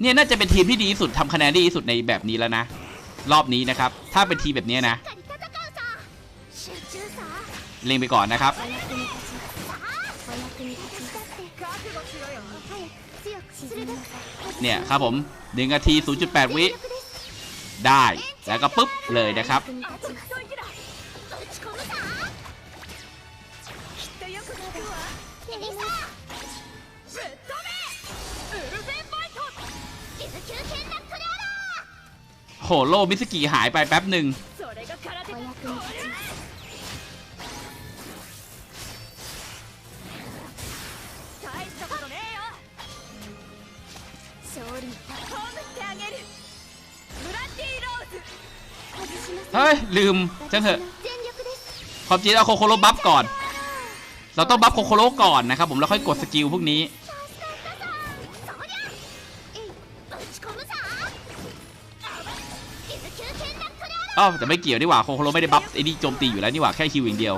เนี่ยน่าจะเป็นทีมที่ดีที่สุดทำคะแนนดีที่สุดในแบบนี้แล้วนะ รอบนี้นะครับ ถ้าเป็นทีแบบนี้นะ เล็งไปก่อนนะครับ เนี่ยครับผมหนึ่งนาที 0.8 วิ ได้ แล้วก็ปุ๊บเลยนะครับ โหโลมิสกิหายไปแป๊บหนึ่งเฮ้ย ลืมจังเหอะความจริงเอาโคโคโรบัฟก่อน เราต้องบัฟโคโคโรก่อนนะครับผมแล้วค่อยกดสกิลพวกนี้ อ้าวแต่ไม่เกี่ยวนี่หว่าโคโคโรไม่ได้บัฟไอ้นี่โจมตีอยู่แล้วนี่หว่าแค่คิวอย่างเดียว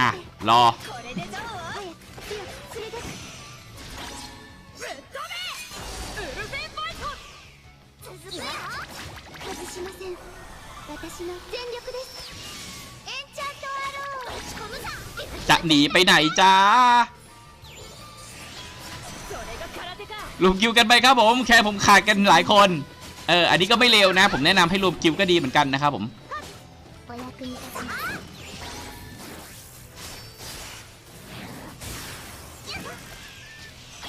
อะรอจะหนีไปไหนจ้า รวมกิวกันไปครับผม แค่ผมขาดกันหลายคน เออ อันนี้ก็ไม่เลวนะ ผมแนะนำให้รวมกิวก็ดีเหมือนกันนะครับผม お役に立ちます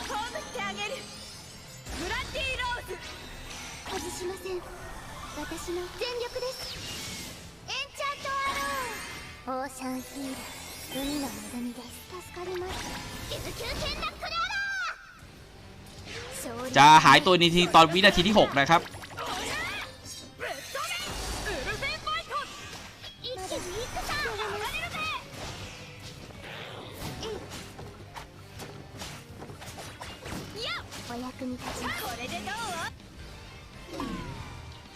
ホームってあげるブラッディローズ外しません私の全力ですエンチャントアローオーシャンヒール海の恵みです助かります水球剣ナックルアラー勝利 จะหายตัวในทีตอนวินาทีที่ 6 นะครับ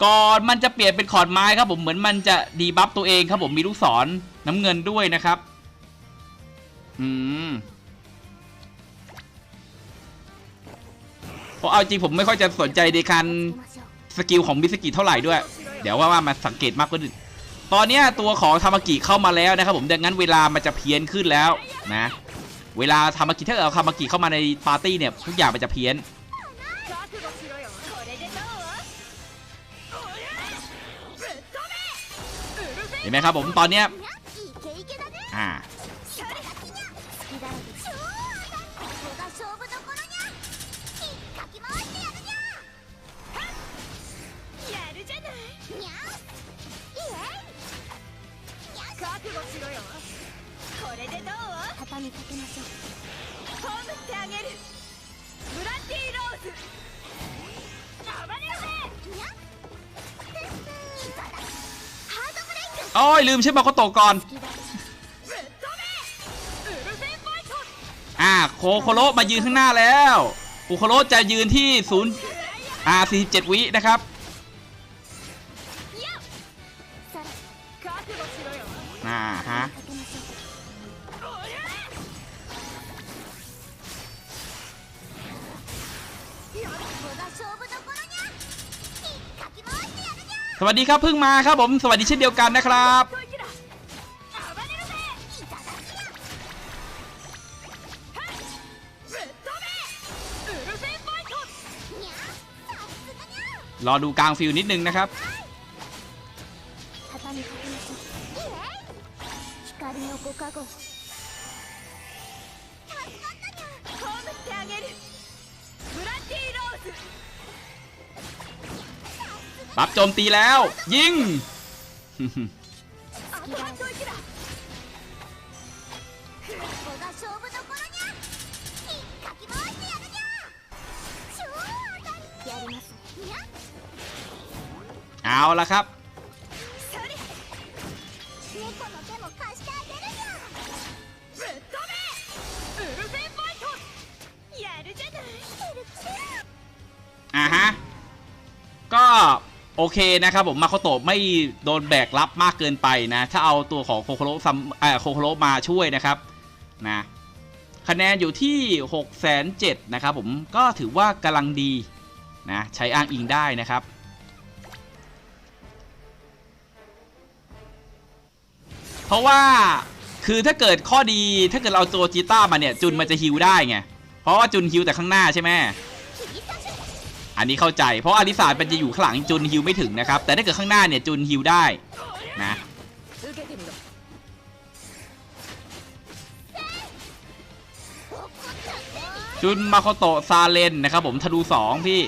ก่อนมันจะเปลี่ยนเป็นขอดไม้ครับผมเหมือนมันจะดีบัฟตัวเองครับผมมีลูกศรน้ำเงินด้วยนะครับ อืม ผมเอาจริงผมไม่ค่อยจะสนใจในกันสกิลของมิสกิเท่าไหร่ด้วย เดี๋ยวว่าว่ามาสังเกตมากกว่านึงตอนนี้ตัวของธรรมกิเข้ามาแล้วนะครับผมดังนั้นเวลามันจะเพี้ยนขึ้นแล้วนะ เวลาธรรมกิถ้าเอาธรรมกิเข้ามาในปาร์ตี้เนี่ยทุกอย่างมันจะเพี้ยนเห็นไหมครับผมตอนเนี้ยอ่า 覚悟しろよこれでどう畳みかけましょう葬ってあげるブラッディローズ暴れるぜโอ้ยลืมใช่ไหมเขาตกก่อนอ่าโคโคโรมายืนข้างหน้าแล้วโคโคโรจะยืนที่ศูนย์อ่าสี่สิบเจ็ดวินะครับ่าฮะสวัสดีครับเพิ่งมาครับผมสวัสดีเช่นเดียวกันนะครับรอดูกลางฟิลนิดนึงนะครับ 光のご加護助かったにゃホームってあげるブラッディローズ ปรับโจมตีแล้ว ยิง あとはどいつだこ ก็โอเคนะครับผมมาโคโตไม่โดนแบกรับมากเกินไปนะ ถ้าเอาตัวของโคโคโรซัมอ่าโคโคโรมาช่วยนะครับนะคะแนนอยู่ที่ 6 7 0 0 0นะครับผมก็ถือว่ากำลังดีนะใช้อ้างอิงได้นะครับ เพราะว่าคือถ้าเกิดข้อดีถ้าเกิดเราตัวจีต้ามาเนี่ยจุนมันจะฮิวได้ไงเพราะว่าจุนฮิวแต่ข้างหน้าใช่ไหม อันนี้เข้าใจ เพราะอลิสาเป็นจะอยู่ข้างหลังจุนฮิวไม่ถึงนะครับ แต่ถ้าเกิดข้างหน้าเนี่ยจุนฮิวได้นะจุนมาโคโตซาเลนนะครับผมธนูสองพี่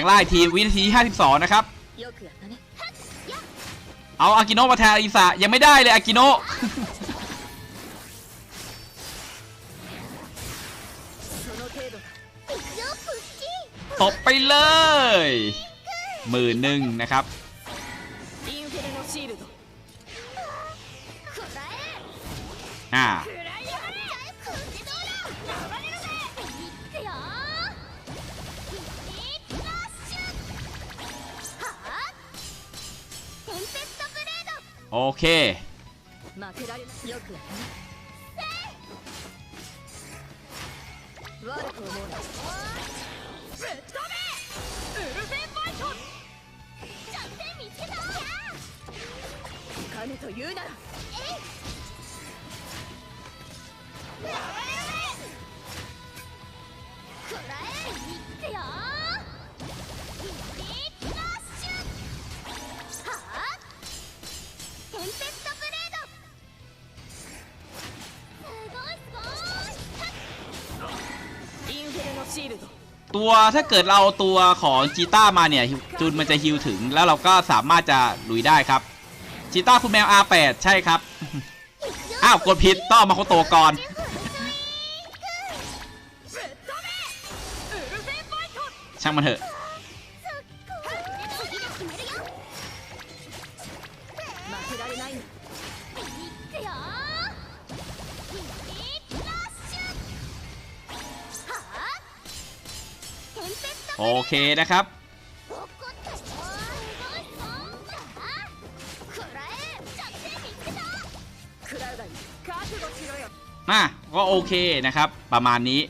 งไล่ทีมวินาที 52 นะครับ เอาอากิโนะมาแทนอีสะยังไม่ได้เลยอากิโนะตบไปเลยหมื่นหนึ่งนะครับ อ่า 見つけた。金と言うなら ตัวถ้าเกิดเราตัวของจีต้ามาเนี่ยจูนมันจะฮิวถึงแล้วเราก็สามารถจะลุยได้ครับจีต้าคุณแมว R8 ใช่ครับ อ้าว กดผิดต้องมาโคโตก่อนช่างมันเถอะ โอเคนะครับ มาก็โอเคนะครับ ประมาณนี้